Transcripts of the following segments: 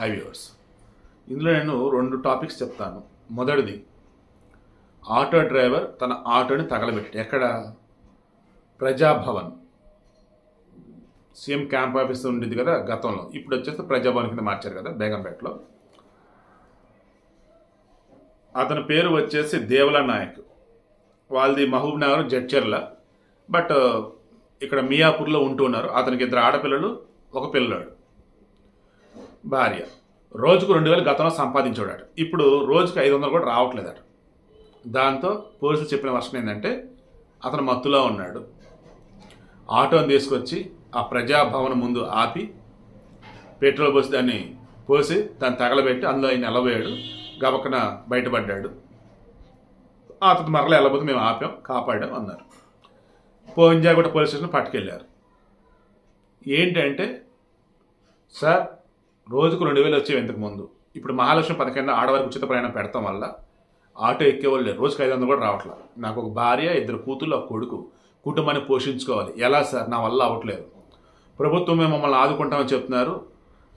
High viewers ఇందులో నేను రెండు టాపిక్స్ చెప్తాను. మొదటిది ఆటో డ్రైవర్ తన ఆటోని తగలబెట్టి ఎక్కడ? ప్రజాభవన్. సీఎం క్యాంప్ ఆఫీస్ ఉండేది కదా గతంలో. ఇప్పుడు వచ్చేసి ప్రజాభవన్ కింద మార్చారు కదా బేగంపేటలో. అతని పేరు వచ్చేసి దేవల నాయక్. వాళ్ళది మహబూబ్ నగర్ జడ్చర్ల. బట్ ఇక్కడ మియాపూర్లో ఉంటూ ఉన్నారు. అతనికి ఇద్దరు ఆడపిల్లలు ఒక పిల్లాడు. భార్య. రోజుకు రెండు వేలు గతంలో సంపాదించాడట ఇప్పుడు రోజుకు ఐదు వందలు కూడా రావట్లేదట. దాంతో పోలీసులు చెప్పిన వర్షం ఏంటంటే అతను మత్తులో ఉన్నాడు. ఆటోని తీసుకొచ్చి ఆ ప్రజాభవనం ముందు ఆపి పెట్రోల్ పోసి దాన్ని పోసి దాన్ని తగలబెట్టి అందులో ఆయన ఎలబోయాడు గబక్కన బయటపడ్డాడు. అతను మరల వెళ్ళబోతే మేము ఆపాం కాపాడాం అన్నారు. పోంజాగుట్ట పోలీస్ స్టేషన్ పట్టుకెళ్ళారు. ఏంటంటే సార్ రోజుకు రెండు వేలు వచ్చేవి ఇంతకు ముందు. ఇప్పుడు మహాలక్ష్మి పథకాన్ని ఆడవారికి ఉచిత ప్రయాణం పెడతాం వల్ల ఆటో ఎక్కేవాళ్ళు లేరు. రోజుకి ఐదు వందలు కూడా రావట్లేదు నాకు ఒక భార్య ఇద్దరు కూతుళ్ళు ఒక కొడుకు. కుటుంబాన్ని పోషించుకోవాలి. ఎలా సార్? నా వల్ల అవ్వట్లేదు. ప్రభుత్వం మేము మమ్మల్ని ఆదుకుంటామని చెప్తున్నారు.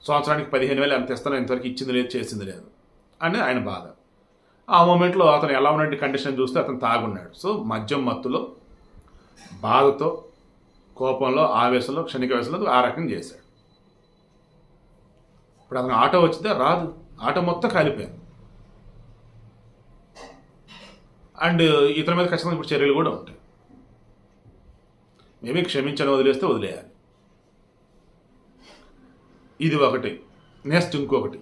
సంవత్సరానికి పదిహేను వేలు ఎంత ఇస్తానో ఇంతవరకు ఇచ్చింది లేదు చేసింది లేదు అని ఆయన బాధ. ఆ మూమెంట్లో అతను ఎలా ఉన్నట్టు కండిషన్ చూస్తే అతను తాగున్నాడు. సో మద్యం మత్తులో బాధతో కోపంలో ఆవేశంలో క్షణిక వేసంలో ఆ రకం చేశాడు. ఇప్పుడు అతను ఆటో వచ్చితే రాదు. ఆటో మొత్తం కాలిపోయింది. అండ్ ఇతని మీద ఖచ్చితంగా ఇప్పుడు చర్యలు కూడా ఉంటాయి. మేబీ క్షమించని వదిలేస్తే వదిలేయాలి. ఇది ఒకటి. నెక్స్ట్ ఇంకొకటి.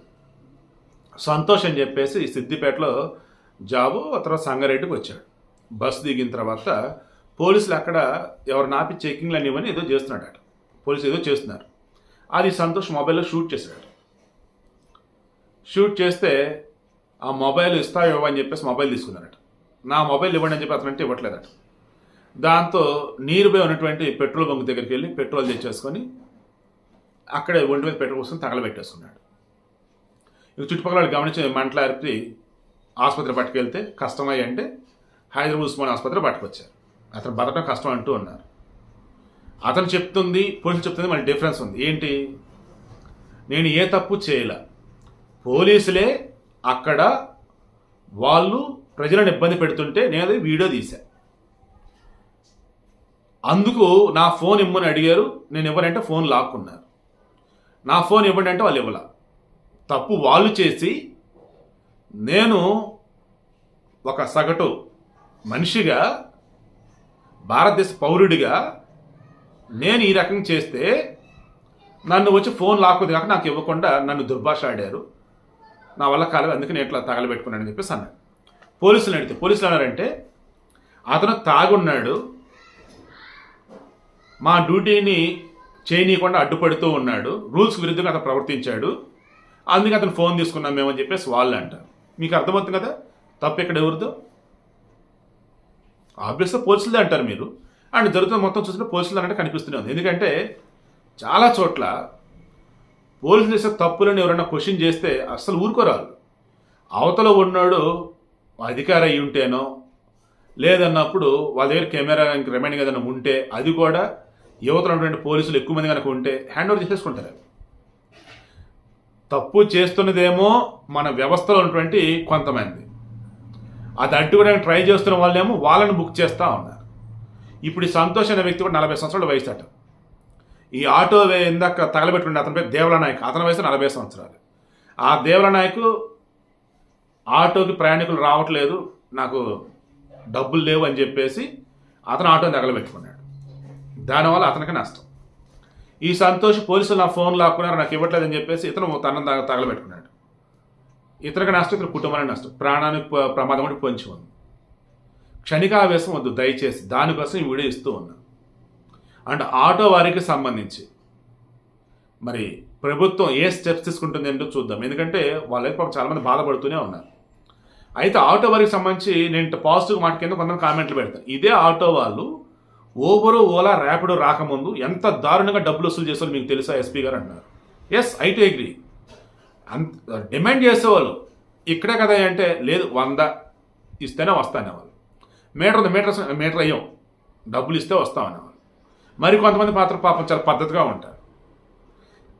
సంతోష్ అని చెప్పేసి సిద్దిపేటలో జాబు ఆ తర్వాత సంగారెడ్డికి వచ్చాడు. బస్సు దిగిన తర్వాత పోలీసులు అక్కడ ఎవరు నాపి చెకింగ్లు అనేవని ఏదో చేస్తున్నాడట. పోలీసులు ఏదో చేస్తున్నారు. అది సంతోష్ మొబైల్లో షూట్ చేశాడు. షూట్ చేస్తే ఆ మొబైల్ ఇస్తా ఇవ్వని చెప్పేసి మొబైల్ తీసుకున్నారట. నా మొబైల్ ఇవ్వండి అని చెప్పి అతనంటే ఇవ్వట్లేదట. దాంతో నీరు పోయి ఉన్నటువంటి పెట్రోల్ బంక్ దగ్గరికి వెళ్ళి పెట్రోల్ తెచ్చేసుకొని అక్కడే ఒంటి మీద పెట్రోల్ పోసుకొని తగలబెట్టేసుకున్నాడు. ఇక చుట్టుపక్కల గమనించి మంటలారిపి ఆసుపత్రి పట్టుకెళ్తే కష్టమయ్యి అంటే హైదరాబాద్ ఉస్మాన్ ఆసుపత్రి పట్టుకొచ్చారు. అతను బతకడం కష్టం అంటూ ఉన్నారు. అతను చెప్తుంది పోలీసులు చెప్తుంది మళ్ళీ డిఫరెన్స్ ఉంది. ఏంటి? నేను ఏ తప్పు చేయలే? పోలీసులే అక్కడ వాళ్ళు ప్రజలను ఇబ్బంది పెడుతుంటే నేను అది వీడియో తీశా. అందుకు నా ఫోన్ ఇమ్మని అడిగారు నేను ఇవ్వనంటే ఫోన్ లాక్కున్నారు. నా ఫోన్ ఇవ్వండి అంటే వాళ్ళు ఇవ్వలా. తప్పు వాళ్ళు చేసి నేను ఒక సగటు మనిషిగా భారతదేశ పౌరుడిగా నేను ఈ రకం చేస్తే నన్ను వచ్చి ఫోన్ లాక్కుంది కాక నాకు ఇవ్వకుండా నన్ను దుర్భాష ఆడారు. నా వల్ల కాలేదు అందుకని ఎట్లా ఇట్లా తగలబెట్టుకున్నానని చెప్పేసి అన్నాడు. పోలీసులు అడిగితే పోలీసులు అన్నారంటే అతను తాగున్నాడు మా డ్యూటీని చేయనీయకుండా అడ్డుపడుతూ ఉన్నాడు రూల్స్ విరుద్ధంగా అతను ప్రవర్తించాడు అందుకే అతను ఫోన్ తీసుకున్నాం మేమని చెప్పేసి వాళ్ళు అంటారు. మీకు అర్థమవుతుంది కదా? తప్పు ఎక్కడ ఎవరిదో? ఆబ్వియస్గా పోలీసులదే అంటారు మీరు. అండ్ జరుగుతున్న మొత్తం చూస్తే పోలీసులు అన్నట్టు కనిపిస్తూనే ఉంది. ఎందుకంటే చాలా చోట్ల పోలీసులు చేసే తప్పులను ఎవరైనా క్వశ్చన్ చేస్తే అస్సలు ఊరుకోరాదు. అవతల ఉన్నాడు అధికారి అయి ఉంటేనో లేదన్నప్పుడు వాళ్ళ దగ్గర కెమెరా రిమైనింగ్ ఏదైనా ఉంటే అది కూడా యువతలో ఉన్నటువంటి పోలీసులు ఎక్కువ మంది కనుక ఉంటే హ్యాండ్ ఓవర్ చేసేసుకుంటారు. తప్పు చేస్తున్నదేమో మన వ్యవస్థలో ఉన్నటువంటి కొంతమంది. అది అడ్డుకోవడానికి ట్రై చేస్తున్న వాళ్ళేమో వాళ్ళని బుక్ చేస్తూ ఉన్నారు. ఇప్పుడు ఈ సంతోష్ అనే వ్యక్తి కూడా నలభై సంవత్సరాల వయసు అట. ఈ ఆటో వే- ఇందాక తగలబెట్టుకుంటే అతని పేరు దేవల నాయక్ అతని వయసు నలభై సంవత్సరాలు. ఆ దేవల నాయకు ఆటోకి ప్రయాణికులు రావట్లేదు నాకు డబ్బులు లేవు అని చెప్పేసి అతను ఆటోని తగలబెట్టుకున్నాడు. దానివల్ల అతనికి నష్టం. ఈ సంతోష్ పోలీసులు నా ఫోన్ లాక్కున్నారు నాకు ఇవ్వట్లేదని చెప్పేసి ఇతను తన తగలబెట్టుకున్నాడు. ఇతనికి నష్టం ఇతను కుటుంబానికి నష్టం. ప్రాణానికి ప్రమాదం కూడా పొంచి ఉంది. క్షణికావేశం వద్దు దయచేసి. దానికోసం ఈ వీడియో ఇస్తూ ఉన్నాను. అండ్ ఆటో వారికి సంబంధించి. మరి ప్రభుత్వం ఏ స్టెప్స్ తీసుకుంటుంది ఏంటో చూద్దాం. ఎందుకంటే వాళ్ళైతే పాపం చాలామంది బాధపడుతూనే ఉన్నారు. అయితే ఆటో వారికి సంబంధించి నేను పాజిటివ్ మాట కింద కొంతమంది కామెంట్లు పెడతాను ఇదే ఆటో వాళ్ళు ఓబరు ఓలా ర్యాపిడో రాకముందు ఎంత దారుణంగా డబ్బులు వసూలు చేస్తారో మీకు తెలుసా ఎస్పీ గారు అంటున్నారు. ఎస్ ఐ టు అగ్రీ అంత డిమాండ్ చేసేవాళ్ళు ఇక్కడే కదా అంటే లేదు వంద ఇస్తేనే వస్తానేవాళ్ళు. మీటర్ మీటర్ మీటర్ అయ్యాం. డబ్బులు ఇస్తే వస్తామనేవాళ్ళు. మరి కొంతమంది పాత్ర పాపం చాలా పద్ధతిగా ఉంటారు.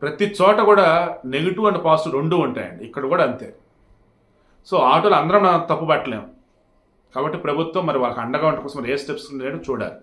ప్రతి చోట కూడా నెగిటివ్ అండ్ పాజిటివ్ రెండు ఉంటాయండి. ఇక్కడ కూడా అంతే. సో ఆటోలు అందరం తప్పు పట్టలేము కాబట్టి ప్రభుత్వం మరి వాళ్ళకి అండగా ఉండటం కోసం ఏ స్టెప్స్ ఉన్నాయో చూడాలి.